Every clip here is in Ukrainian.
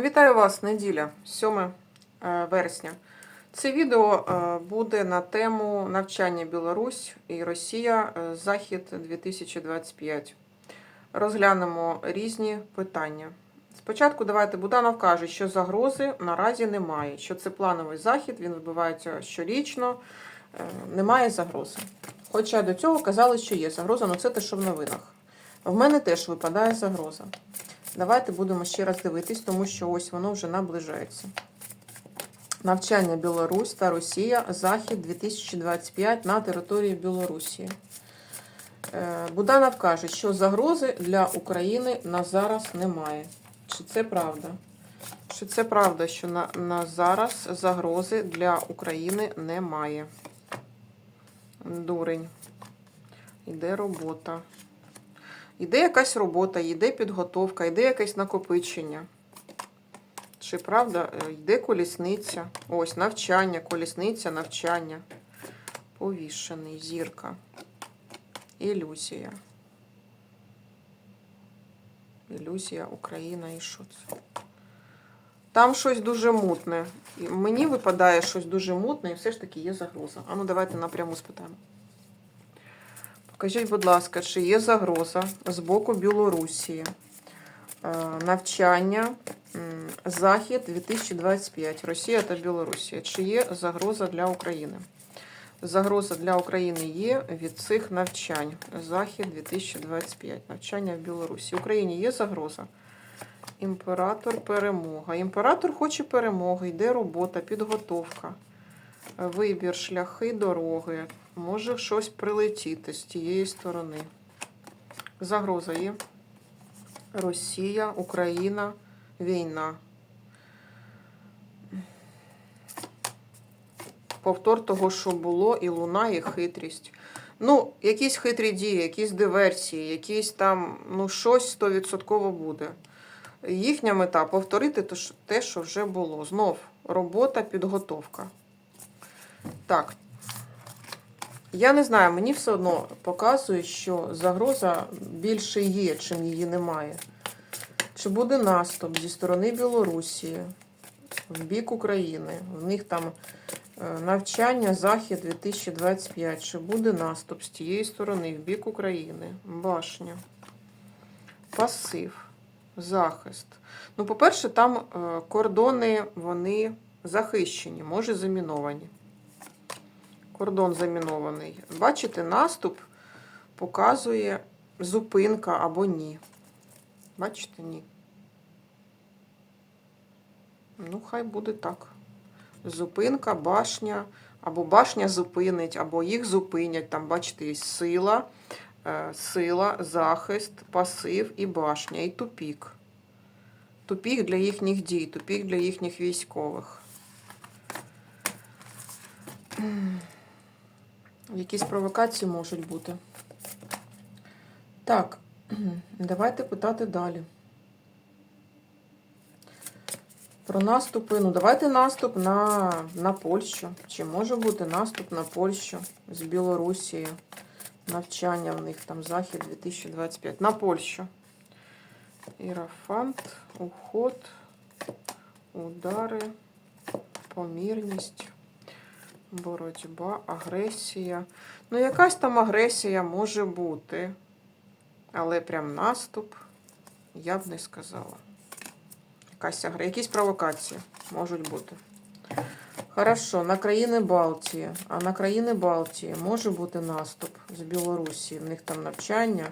Вітаю вас, неділя, 7 е, вересня. Це відео е, буде на тему навчання Білорусь і Росія е, Захід 2025. Розглянемо різні питання. Спочатку давайте Буданов каже, що загрози наразі немає, що це плановий захід, він відбувається щорічно, немає загрози. Хоча до цього казали, що є загроза, але це те, що в новинах. В мене теж випадає загроза. Давайте будемо ще раз дивитись, тому що ось воно вже наближається. Навчання Білорусь та Росія, Захід 2025 на території Білорусі. Е, Буданов каже, що загрози для України на зараз немає. Чи це правда? Чи це правда, що на, на зараз загрози для України немає? Дурень. Іде робота. Йде якась робота, йде підготовка, йде якесь накопичення. Чи правда, Е, йде колісниця. Ось навчання, колісниця, навчання. Повішений, зірка. Ілюзія. Ілюзія, Україна і що це? Там щось дуже мутне. Мені випадає щось дуже мутне, і все ж таки є загроза. А ну давайте напряму спитаємо. Покажіть, будь ласка, чи є загроза з боку Білорусі? Е, Навчання Захід 2025. Росія та Білорусія. Чи є загроза для України? Загроза для України є від цих навчань. Захід 2025. Навчання в Білорусі. В Україні є загроза. Імператор перемога. Імператор хоче перемоги, йде робота, підготовка. Вибір, шляхи, дороги. Може щось прилетіти з тієї сторони. Загроза є. Росія, Україна, війна. Повтор того, що було, і луна, і хитрість. Ну, якісь хитрі дії, якісь диверсії, якісь там, ну, щось 100% буде. Їхня мета повторити те, що- вже було. Знов робота, підготовка. Так. Я не знаю, мені все одно показує, що загроза більше є, чим її немає. Чи буде наступ зі сторони Білорусі в бік України? В них там е, навчання Захід 2025. Чи буде наступ з тієї сторони в бік України? Башня. Пасив. Захист. Ну, по-перше, там е, кордони вони захищені, може заміновані. Кордон замінований. Бачите, наступ показує зупинка або ні. Бачите, ні. Ну, хай буде так. Зупинка, башня, або башня зупинить, або їх зупинять. Там, бачите, є сила, е, сила, захист, пасив і башня, і тупік. Тупік для їхніх дій, тупік для їхніх військових. Якісь провокації можуть бути. Так, давайте питати далі. Про наступи. Ну, давайте наступ на, на Польщу. Чи може бути наступ на Польщу з Білорусією? Навчання в них там Захід 2025. На Польщу. Ірафант, уход, удари, помірність, боротьба, агресія. Ну, якась там агресія може бути, але прям наступ я б не сказала. Якась агресія, якісь провокації можуть бути. Хорошо, на країни Балтії. А на країни Балтії може бути наступ з Білорусі. В них там навчання.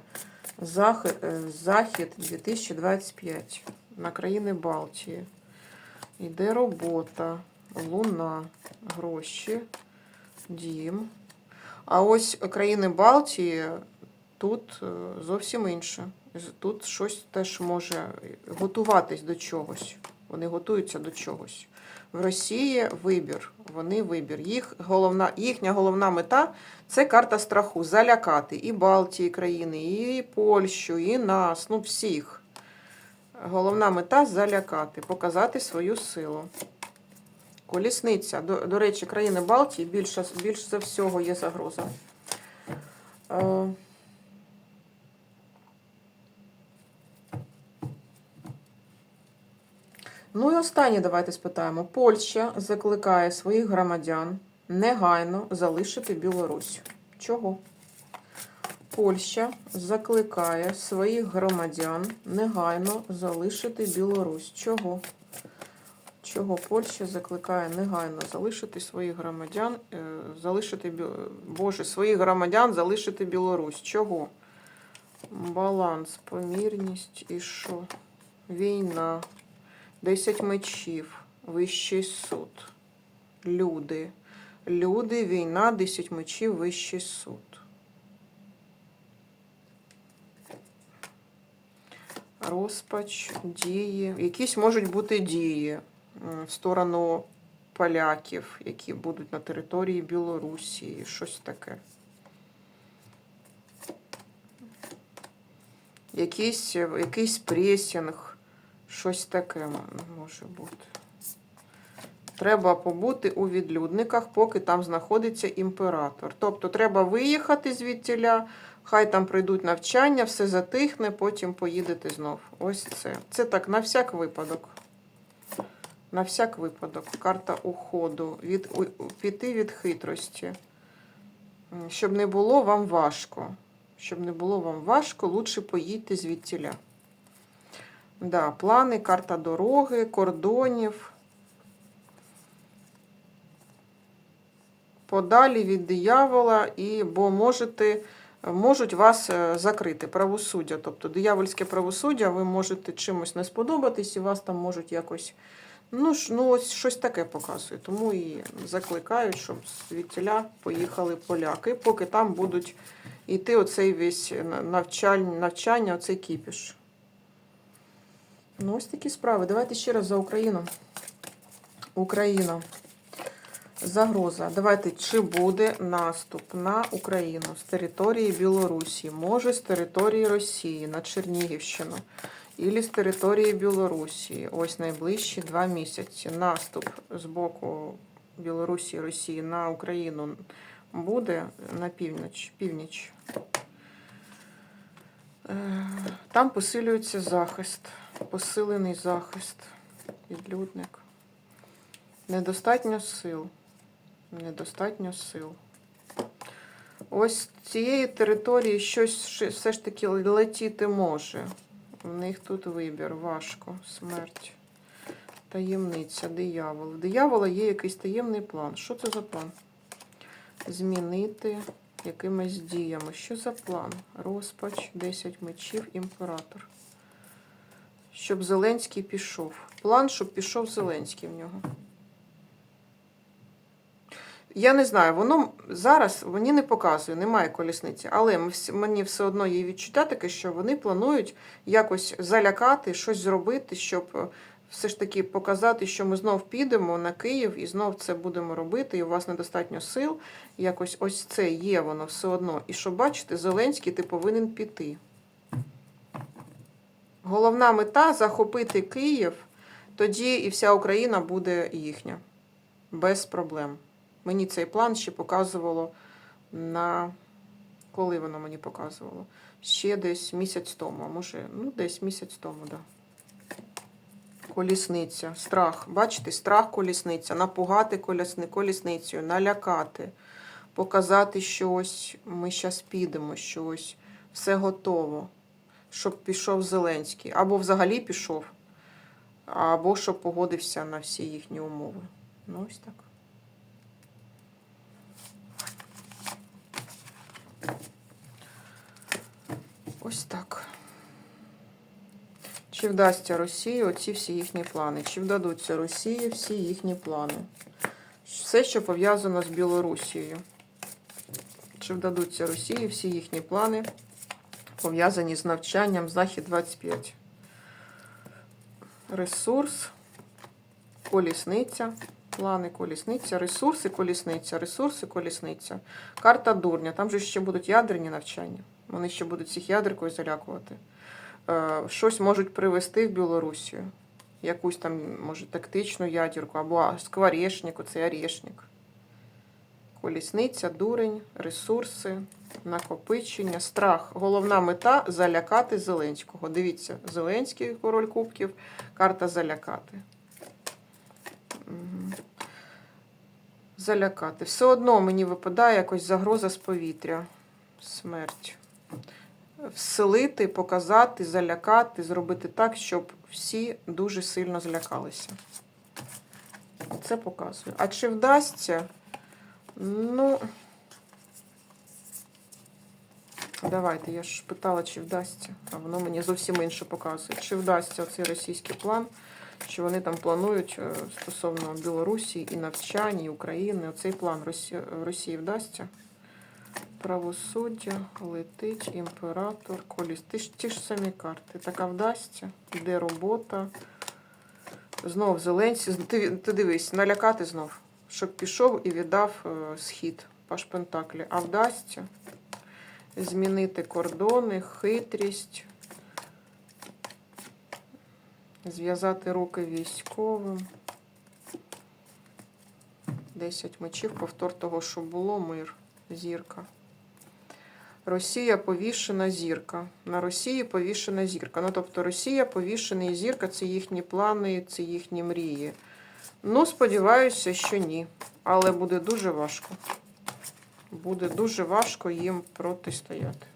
Захід, Захід 2025. На країни Балтії. Йде робота, луна, гроші, дім. А ось країни Балтії тут е, зовсім інше. Тут щось теж може готуватись до чогось. Вони готуються до чогось. В Росії вибір. Вони вибір. Їх головна, їхня головна мета це карта страху. Залякати і Балтії країни, і Польщу, і нас, ну всіх. Головна мета залякати, показати свою силу. Колісниця. До, до речі, країни Балтії більше, більш за всього є загроза. Е, Ну і останнє давайте спитаємо. Польща закликає своїх громадян негайно залишити Білорусь. Чого? Польща закликає своїх громадян негайно залишити Білорусь. Чого? Чого Польща закликає негайно залишити своїх громадян, е, залишити Боже, своїх громадян залишити Білорусь. Чого? Баланс, помірність і що? Війна, 10 мечів, вищий суд. Люди. Люди, війна, 10 мечів, вищий суд. Розпач, дії. Якісь можуть бути дії в сторону поляків, які будуть на території Білорусі, щось таке. Якийсь, е, якийсь пресінг, щось таке може бути. Треба побути у відлюдниках, поки там знаходиться імператор. Тобто треба виїхати звідтіля, хай там пройдуть навчання, все затихне, потім поїдете знов. Ось це. Це так, на всяк випадок. На всяк випадок. Карта уходу. Від, піти від хитрості. Щоб не було вам важко. Щоб не було вам важко, лучше поїдьте звідтіля. Да, плани, карта дороги, кордонів. Подалі від диявола, і бо можете, можуть вас е, закрити правосуддя. Тобто диявольське правосуддя, ви можете чимось не сподобатись, і вас там можуть якось. Ну, ж, ну ось щось таке показує. Тому і закликають, щоб звідтіля поїхали поляки, поки там будуть йти оцей весь навчання, навчання оцей кіпіш. Ну, ось такі справи. Давайте ще раз за Україну. Україна. Загроза. Давайте, чи буде наступ на Україну з території Білорусі, може з території Росії на Чернігівщину, і з території Білорусі. Ось найближчі два місяці. Наступ з боку Білорусі і Росії на Україну буде на північ. північ. Е, Там посилюється захист, посилений захист, відлюдник. Недостатньо сил. Недостатньо сил. Ось з цієї території щось все ж таки летіти може. У них тут вибір, важко, смерть. Таємниця, диявол. В диявола є якийсь таємний план. Що це за план? Змінити якимись діями. Що за план? Розпач, 10 мечів, імператор. Щоб Зеленський пішов. План, щоб пішов Зеленський в нього. Я не знаю, воно зараз мені не показує, немає колісниці, але мені все одно є відчуття таке, що вони планують якось залякати, щось зробити, щоб е, все ж таки показати, що ми знов підемо на Київ і знов це будемо робити, і у вас недостатньо сил. Якось ось це є воно все одно. І що бачите, Зеленський ти повинен піти. Головна мета захопити Київ, тоді і вся Україна буде їхня. Без проблем. Мені цей план ще показувало на. Коли воно мені показувало? Ще десь місяць тому, а може, ну, десь місяць тому, так. Да. Колісниця, страх. Бачите, страх колісниця, напугати колісни, колісницею, налякати, показати щось, ми зараз підемо, щось, все готово, щоб пішов Зеленський. Або взагалі пішов, або щоб погодився на всі їхні умови. Ну, ось так. Ось так. Чи вдасться Росії оці всі їхні плани? Чи вдадуться Росії всі їхні плани? Все, що пов'язано з Білорусією. Чи вдадуться Росії всі їхні плани, пов'язані з навчанням Захід 25? Ресурс, колісниця, плани, колісниця, ресурси, колісниця, ресурси, колісниця. Карта дурня. Там же ще будуть ядерні навчання. Вони ще будуть всіх ядеркою залякувати. Е, Щось можуть привезти в Білорусію. Якусь там, може, тактичну ядерку, або скворечник, оцей орешник. Колісниця, дурень, ресурси, накопичення, страх. Головна мета залякати Зеленського. Дивіться, Зеленський король кубків, карта залякати. Залякати. Все одно мені випадає якось загроза з повітря. Смерть. Вселити, показати, залякати, зробити так, щоб всі дуже сильно злякалися. Це показує. А чи вдасться? Ну. Давайте, я ж питала, чи вдасться. А воно мені зовсім інше показує. Чи вдасться цей російський план, що вони там планують е, стосовно Білорусі і навчань, і України. Оцей план Росії, Росії вдасться. Правосуддя, летить, імператор, коліс. Ті ж, ті ж самі карти. Така вдасться. Де робота. Знов Зеленсі. Ти, ти дивись, налякати знов, щоб пішов і віддав е, схід Паш Пентаклі. А вдасться змінити кордони, хитрість, зв'язати руки військовим. 10 мечів, повтор того, що було, мир, зірка. Росія повішена зірка. На Росії повішена зірка. Ну, тобто Росія повішена і зірка це їхні плани, це їхні мрії. Ну, сподіваюся, що ні. Але буде дуже важко. Буде дуже важко їм протистояти.